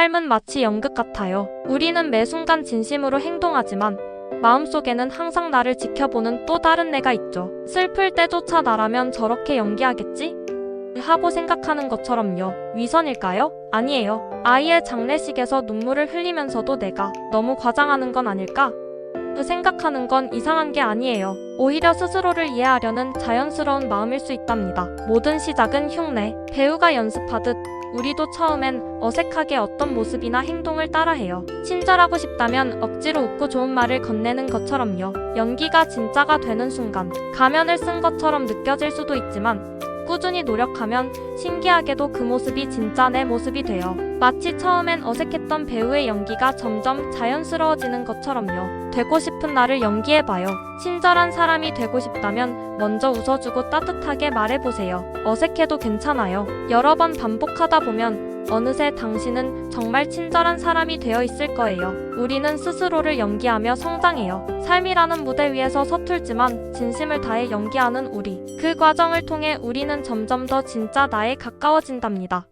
삶은 마치 연극 같아요. 우리는 매 순간 진심으로 행동하지만 마음속에는 항상 나를 지켜보는 또 다른 내가 있죠. 슬플 때조차 나라면 저렇게 연기하겠지? 하고 생각하는 것처럼요. 위선일까요? 아니에요. 아이의 장례식에서 눈물을 흘리면서도 내가 너무 과장하는 건 아닐까? 그 생각하는 건 이상한 게 아니에요. 오히려 스스로를 이해하려는 자연스러운 마음일 수 있답니다. 모든 시작은 흉내. 배우가 연습하듯 우리도 처음엔 어색하게 어떤 모습이나 행동을 따라해요. 친절하고 싶다면 억지로 웃고 좋은 말을 건네는 것처럼요. 연기가 진짜가 되는 순간 가면을 쓴 것처럼 느껴질 수도 있지만 꾸준히 노력하면 신기하게도 그 모습이 진짜 내 모습이 돼요. 마치 처음엔 어색했던 배우의 연기가 점점 자연스러워지는 것처럼요. 되고 싶은 나를 연기해봐요. 친절한 사람이 되고 싶다면 먼저 웃어주고 따뜻하게 말해보세요. 어색해도 괜찮아요. 여러 번 반복하다 보면 어느새 당신은 정말 친절한 사람이 되어 있을 거예요. 우리는 스스로를 연기하며 성장해요. 삶이라는 무대 위에서 서툴지만 진심을 다해 연기하는 우리. 그 과정을 통해 우리는 점점 더 진짜 나에 가까워진답니다.